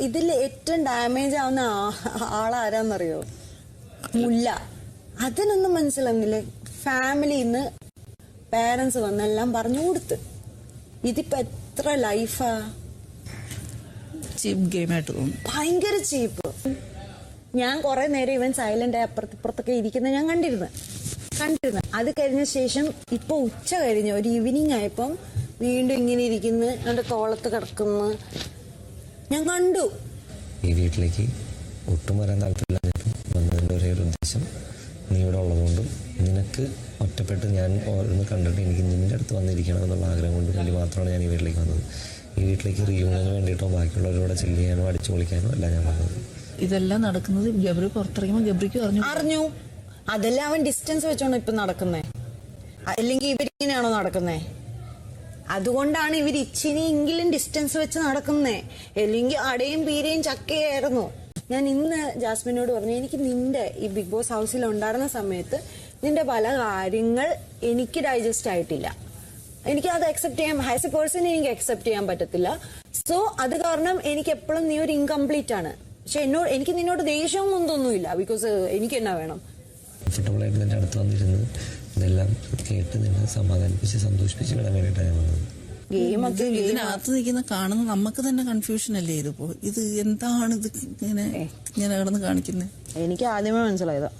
ഇതിൽ ഏറ്റവും ഡാമേജ് ആവുന്ന ആളാരാന്നറിയോ? മുല്ല. അതിനൊന്നും മനസ്സിലാവുന്നില്ല. ഫാമിലിന്ന് പാരന്റ്സ് വന്നെല്ലാം പറഞ്ഞു കൊടുത്ത്. ഇതിപ്പോ എത്ര ലൈഫാ ചീപ്പ് ഗെയിമായിട്ട് തോന്നുന്നു ഭയങ്കര ചീപ്പ്. ഞാൻ കുറെ നേരം ഇവൻ സൈലന്റ് ആയി അപ്പുറത്ത് ഇപ്പുറത്തൊക്കെ ഇരിക്കുന്ന ഞാൻ കണ്ടിരുന്നു. കണ്ടിരുന്നു. അത് കഴിഞ്ഞ ശേഷം ഇപ്പൊ ഉച്ച കഴിഞ്ഞ ഒരു ഈവനിങ് ആയപ്പം വീണ്ടും ഇങ്ങനെ ഇരിക്കുന്നു എന്റെ തോളത്ത് കിടക്കുന്നു. ഞാൻ കണ്ടു. ഈ വീട്ടിലേക്ക് ഒട്ടും വരാൻ താല്പര്യമില്ലാഞ്ഞിട്ടും വന്നതിന്റെ ഒരേ ഒരു ഉദ്ദേശം നീ ഇവിടെ ഉള്ളതുകൊണ്ടും നിനക്ക് ഒറ്റപ്പെട്ട് ഞാൻ ഓരോന്ന് കണ്ടിട്ട് എനിക്ക് നിന്റെ അടുത്ത് വന്നിരിക്കണം എന്നുള്ള ആഗ്രഹം കൊണ്ട് വേണ്ടി മാത്രമാണ് ഞാൻ ഈ വീട്ടിലേക്ക് വന്നത്. ഈ വീട്ടിലേക്ക് റീയൂണിയന് വേണ്ടിയിട്ടോ ബാക്കിയുള്ളവരോടെ ചില്ല് ചെയ്യാനോ അടിച്ചു പൊളിക്കാനോ അല്ല ഞാൻ വന്നത്. ഇതെല്ലാം നടക്കുന്നത് ഗബ്രി പുറത്തിറങ്ങുമ്പോൾ ഗബ്രിക്ക് പറഞ്ഞു അറിഞ്ഞു. അതെല്ലാം അവൻ ഡിസ്റ്റൻസ് വെച്ചോണ്ട് ഇപ്പൊ നടക്കുന്നേ. അല്ലെങ്കിൽ ഇവരിങ്ങനെയാണോ നടക്കുന്നേ? അതുകൊണ്ടാണ് ഇവർ ഇച്ചിനിയെങ്കിലും ഡിസ്റ്റൻസ് വെച്ച് നടക്കുന്നേ. അല്ലെങ്കിൽ അടയും പീരയും ചക്കയായിരുന്നു. ഞാൻ ഇന്ന് ജാസ്മിനോട് പറഞ്ഞു എനിക്ക് നിന്റെ ഈ ബിഗ് ബോസ് ഹൗസിൽ ഉണ്ടായിരുന്ന സമയത്ത് നിന്റെ പല കാര്യങ്ങൾ എനിക്ക് ഡൈജസ്റ്റ് ആയിട്ടില്ല. എനിക്ക് അത് അക്സെപ്റ്റ് ചെയ്യാൻ ആസ് എ പേഴ്സൺ എനിക്ക് അക്സെപ്റ്റ് ചെയ്യാൻ പറ്റത്തില്ല. സോ അത് കാരണം എനിക്ക് എപ്പോഴും നീ ഒരു ഇൻകംപ്ലീറ്റ് ആണ്. പക്ഷെ എന്നോട് എനിക്ക് നിന്നോട് ദേഷ്യവും ഒന്നൊന്നുമില്ല ബിക്കോസ് എനിക്ക് എന്നാ വേണം? കംഫർട്ടബിൾ ആയിട്ട് നിന്റെ അടുത്ത് വന്നിരുന്ന് ഇതെല്ലാം കേട്ട് നിന്ന് സമാധാനിപ്പിച്ച് സന്തോഷിപ്പിച്ച് വിടാൻ വേണ്ടിയിട്ടാണ് ഞാൻ വന്നത്. ഗെയിമൊക്കെ ഇത് ഇതിനകത്ത് നിൽക്കുന്ന കാണുന്ന നമുക്ക് തന്നെ കൺഫ്യൂഷൻ അല്ലേ ഇതിപ്പോ? ഇത് എന്താണ് ഇത് ഇങ്ങനെ ഇങ്ങനെ കിടന്ന് കാണിക്കുന്നത് എനിക്ക് ആദ്യമേ മനസ്സിലായതാ.